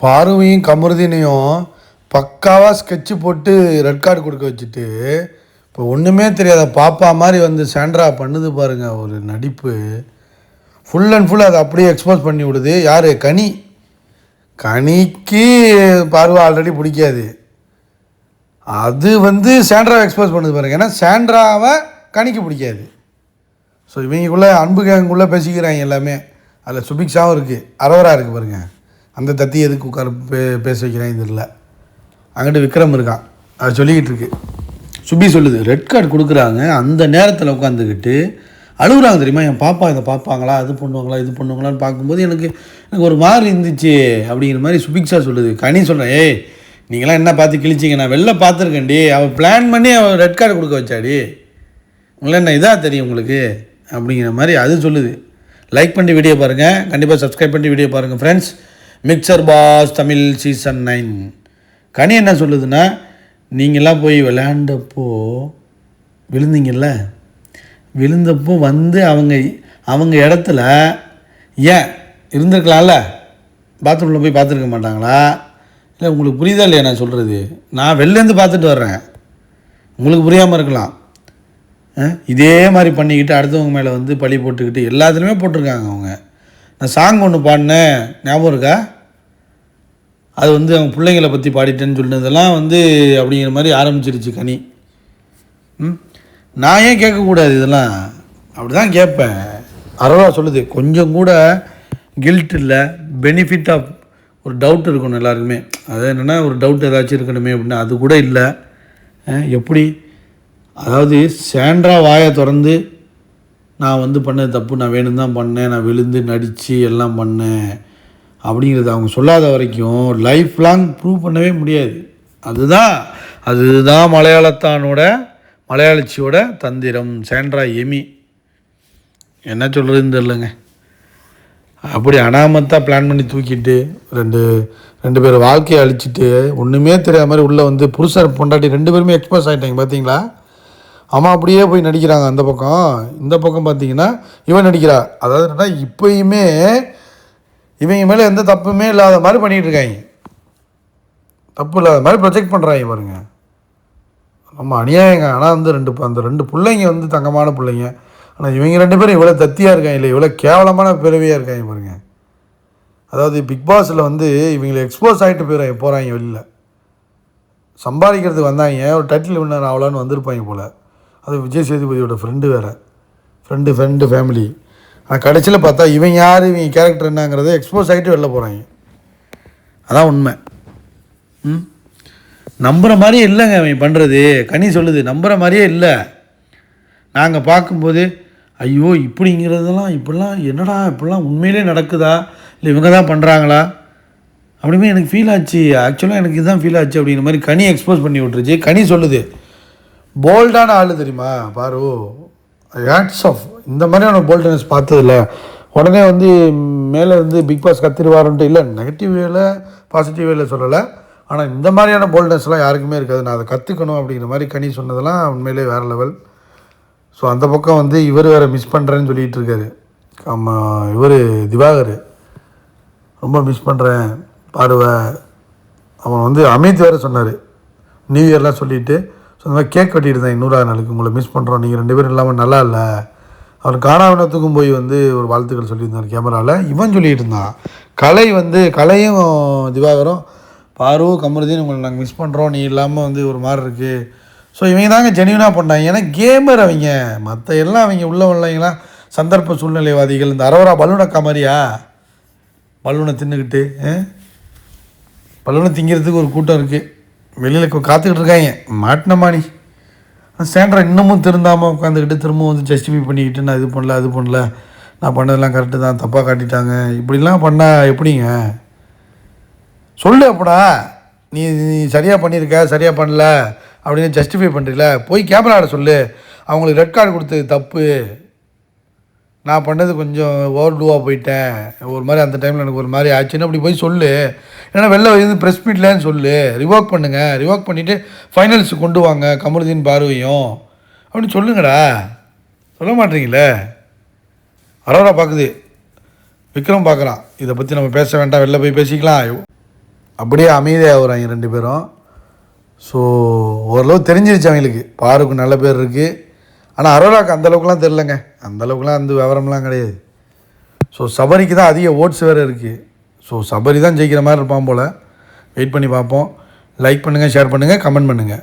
பார்வையும் கமருதினையும் பக்காவாக ஸ்கெட்சு போட்டு ரெட் கார்டு கொடுக்க வச்சுட்டு இப்போ ஒன்றுமே தெரியாத பாப்பா மாதிரி வந்து சாண்ட்ரா பண்ணுது பாருங்கள் ஒரு நடிப்பு. ஃபுல் அண்ட் ஃபுல் அதை அப்படியே எக்ஸ்போஸ் பண்ணி விடுது. யார்? கனி. கனிக்கு பார்வை ஆல்ரெடி பிடிக்காது. அது வந்து சாண்ட்ராவை எக்ஸ்போஸ் பண்ணுது பாருங்கள் ஏன்னா சாண்ட்ராவை கனிக்கு பிடிக்காது. ஸோ இவங்களுக்குள்ளே அன்பு கேங்குள்ளே பேசிக்கிறாங்க எல்லாமே. அதில் சுபிக்ஸாகவும் இருக்குது அரவராக இருக்குது பாருங்கள் அந்த தத்தி எதுக்கு உட்கார பே பேச வைக்கிறாங்க தெரியல. அங்கிட்டு விக்ரம் இருக்கான். அது சொல்லிக்கிட்டு இருக்கு. சுபி சொல்லுது ரெட் கார்டு கொடுக்குறாங்க. அந்த நேரத்தில் உட்காந்துக்கிட்டு அழுகுறாங்க தெரியுமா? என் பாப்பா இதை பார்ப்பாங்களா? அது பண்ணுவாங்களா? இது பண்ணுவாங்களான்னு பார்க்கும்போது எனக்கு எனக்கு ஒரு மாதிரி இருந்துச்சு அப்படிங்கிற மாதிரி சுபிக்ஷா சொல்லுது. கனி சொல்கிறேன் ஏய் நீங்களாம் என்ன பார்த்து கிழிச்சிங்க? நான் வெளில பார்த்துருக்கேன்டி அவள் பிளான் பண்ணி அவள் ரெட் கார்டு கொடுக்க வச்சாடி உங்களை என்ன இதாக தெரியும் உங்களுக்கு? அப்படிங்கிற மாதிரி அது சொல்லுது. லைக் பண்ணி வீடியோ பாருங்கள் கண்டிப்பாக சப்ஸ்கிரைப் பண்ணி வீடியோ பாருங்கள் friends mixer boss Tamil season nine Kani என்ன சொல்லுதுன்னா நீங்களாம் போய் விளையாண்டப்போ விழுந்தீங்கல்ல? விழுந்தப்போ வந்து அவங்க அவங்க இடத்துல ஏன் இருந்திருக்கலாம்ல? பாத்ரூமில் போய் பார்த்துருக்க மாட்டாங்களா? இல்லை உங்களுக்கு புரியுதா இல்லையா நான் சொல்கிறது நான் வெளிலேருந்து பார்த்துட்டு வர்றேன். உங்களுக்கு புரியாமல் இருக்கலாம். இதே மாதிரி பண்ணிக்கிட்டு அடுத்தவங்க மேலே வந்து பழி போட்டுக்கிட்டு எல்லாத்துலேயுமே போட்டிருக்காங்க அவங்க. நான் சாங் ஒன்று பாடினேன். ஞாபகம் இருக்கா? அது வந்து அவங்க பிள்ளைங்களை பற்றி பாடிட்டேன்னு சொன்னதெல்லாம் வந்து அப்படிங்கிற மாதிரி ஆரம்பிச்சிருச்சு கனி. ம்? நான் ஏன் கேட்கக்கூடாது இதெல்லாம்? அப்படி தான் கேட்பேன். அறவா சொல்லுது கொஞ்சம் கூட கில்ட் இல்லை பெனிஃபிட் ஆஃப் ஒரு டவுட் இருக்கணும் எல்லாருக்குமே. அது என்னென்னா ஒரு டவுட் ஏதாச்சும் இருக்கணுமே அப்படின்னா அது கூட இல்லை. எப்படி? அதாவது சேண்ட்ரா வாயை திறந்து நான் வந்து பண்ணது தப்பு நான் வேணும் தான் பண்ணேன் நான் விழுந்து நடித்து எல்லாம் பண்ணேன். அப்படிங்கிறது அவங்க சொல்லாத வரைக்கும் லைஃப் லாங் ப்ரூவ் பண்ணவே முடியாது. அதுதான் அதுதான் மலையாளத்தானோட மலையாளச்சியோட தந்திரம் சேண்ட்ரா எமி என்ன சொல்கிறதுன்னு தெரிலங்க அப்படி அனாமத்தாக பிளான் பண்ணி தூக்கிட்டு ரெண்டு ரெண்டு பேர் வாழ்க்கையை அழிச்சிட்டு ஒன்றுமே தெரியாத மாதிரி உள்ளே வந்து புருஷர் பொண்டாட்டி ரெண்டு பேருமே எக்ஸ்போஸ் ஆகிட்டாங்க பார்த்தீங்களா அம்மா அப்படியே போய் நடிக்கிறாங்க அந்த பக்கம். இந்த பக்கம் பார்த்தீங்கன்னா இவன் நடிக்கிறா. அதாவது என்னன்னா இப்போயுமே இவங்க மேலே எந்த தப்புமே இல்லாத மாதிரி பண்ணிகிட்டு இருக்காங்க தப்பு இல்லாத மாதிரி ப்ரொஜெக்ட் பண்ணுறாங்க பாருங்க. ரொம்ப அநியாயங்க. ஆனால் வந்து ரெண்டு அந்த ரெண்டு பிள்ளைங்க வந்து தங்கமான பிள்ளைங்க. ஆனால் இவங்க ரெண்டு பேரும் இவ்வளோ தத்தியாக இருக்காங்க இல்லை இவ்வளோ கேவலமான பிறவியாக இருக்காங்க பாருங்க. அதாவது பிக் பாஸில் வந்து இவங்களை எக்ஸ்போஸ் ஆகிட்டு போயிடுறாங்க போகிறாங்க வெளியில். சம்பாதிக்கிறதுக்கு வந்தாங்க. ஒரு டைட்டில் வின்னர் ஆகலான்னு வந்திருப்பாங்க போல். அது விஜய் சேதுபதியோட ஃப்ரெண்டு வேறு. ஃப்ரெண்டு ஃப்ரெண்டு ஃபேமிலி ஆனால் கடைசியில் பார்த்தா இவன் யார் இவங்க கேரக்டர் என்னங்கிறத எக்ஸ்போஸ் ஆகிட்டு வெளில போகிறாங்க அதான் உண்மை. ம்? நம்புகிற மாதிரியே இல்லைங்க இவன் பண்ணுறது கனி சொல்லுது நம்புகிற மாதிரியே இல்லை. நாங்கள் பார்க்கும்போது ஐயோ இப்படிங்கிறதெல்லாம் இப்படிலாம் என்னடா இப்படிலாம் உண்மையிலே நடக்குதா? இல்லை இவங்க தான் பண்ணுறாங்களா அப்படிமே எனக்கு ஃபீல் ஆச்சு. ஆக்சுவலாக எனக்கு இதுதான் ஃபீல் ஆச்சு அப்படிங்கிற மாதிரி கனி எக்ஸ்போஸ் பண்ணி விட்டுருச்சு. கனி சொல்லுது போல்டான ஆள் தெரியுமா? பாரு. ஹேட்ஸ் ஆஃப் இந்த மாதிரியான போல்டனஸ் பார்த்ததில்ல உடனே வந்து மேலே இருந்து பிக் பாஸ் கத்திருவாருன்ட்டு இல்லை நெகட்டிவ் வேல பாசிட்டிவ் வேல சொல்லலை. ஆனால் இந்த மாதிரியான போல்டனஸ்லாம் யாருக்குமே இருக்காது. நான் அதை கற்றுக்கணும் அப்படிங்கிற மாதிரி கனி சொன்னதெல்லாம் உண்மையிலே வேறு லெவல் ஸோ அந்த பக்கம் வந்து இவர் வேறு மிஸ் பண்ணுறேன்னு சொல்லிகிட்டு இருக்காரு. ஆமாம் இவர் திவாகர். ரொம்ப மிஸ் பண்ணுறேன் பாடுவ. அவன் வந்து அமித் வேறு சொன்னார். நியூ இயர்லாம் சொல்லிவிட்டு ஸோ இந்த மாதிரி கேக் வெட்டிட்டு இருந்தேன் நாளுக்கு நாளைக்கு உங்களை மிஸ் பண்ணுறோம் நீங்கள் ரெண்டு பேரும் இல்லாமல் நல்லா இல்லை. அவர் காணாவினத்துக்கும் போய் வந்து ஒரு வாழ்த்துக்கள் சொல்லியிருந்தார் கேமராவில் இவன் சொல்லிகிட்டு இருந்தான். கலை வந்து கலையும் திவாகரும் பாரு கமருதீன் உங்களை நாங்கள் மிஸ் பண்ணுறோம் நீ இல்லாமல் வந்து ஒரு மாதிரி இருக்குது ஸோ இவங்க தாங்க ஜெனியூனாக பண்ணாங்க. ஏன்னா கேமர் அவங்க. மற்ற எல்லாம் அவங்க உள்ள உள்ளவங்களாம் சந்தர்ப்ப சூழ்நிலைவாதிகள். இந்த அரவரா பலூனக்கா மாதிரியா? பலூனை தின்னுக்கிட்டு பலூனை திங்கிறதுக்கு ஒரு கூட்டம் இருக்குது வெளியில் காத்துக்கிட்டு இருக்காங்க. மாட்டினமா நீ சேண்டரை இன்னமும் திருந்தாமல் உட்காந்துக்கிட்டு திரும்பவும் வந்து ஜஸ்டிஃபை பண்ணிக்கிட்டு நான் இது பண்ணல அது பண்ணல. நான் பண்ணதெல்லாம் கரெக்டு தான். தப்பாக காட்டிட்டாங்க. இப்படிலாம் பண்ணால் எப்படிங்க? சொல்லு அப்படா. நீ நீ சரியாக பண்ணியிருக்க சரியாக பண்ணல அப்படின்னு ஜஸ்டிஃபை பண்ணுறீல போய் கேமராவில் சொல்லு. அவங்களுக்கு ரெட் கார்டு கொடுத்தது தப்பு. நான் பண்ணது கொஞ்சம் ஓவர் டூவாக போயிட்டேன். ஒரு மாதிரி அந்த டைமில் எனக்கு ஒரு மாதிரி ஆச்சுன்னு அப்படி போய் சொல்லு. ஏன்னா வெளில இது ப்ரெஸ் மீட்லன்னு சொல்லு. ரிவோக் பண்ணுங்கள் ரிவோக் பண்ணிவிட்டு ஃபைனல்ஸ் கொண்டு வாங்க. கமருதீன் பார்வையும். அப்படின்னு சொல்லுங்கடா. சொல்ல மாட்டீங்களே? அரோரா பார்க்குது விக்ரம் பார்க்குறான் இதை பற்றி நம்ம பேச வேண்டாம். வெளில போய் பேசிக்கலாம். அப்படியே அமைதியாகிறாங்க ரெண்டு பேரும். ஸோ ஓரளவு தெரிஞ்சிருச்சு அவங்களுக்கு. பாருக்கு நல்ல பேர் இருக்குது ஆனால் அரோராக்கு அந்தளவுக்குலாம் தெரிலங்க அந்தளவுக்குலாம் அந்த விவரம்லாம் கிடையாது. ஸோ சபரிக்கு தான் அதிக ஓட்ஸ் வேறு இருக்குது ஸோ சபரி தான் ஜெயிக்கிற மாதிரி இருப்பான் போல். வெயிட் பண்ணி பார்ப்போம். லைக் பண்ணுங்கள் ஷேர் பண்ணுங்கள் கமெண்ட் பண்ணுங்கள்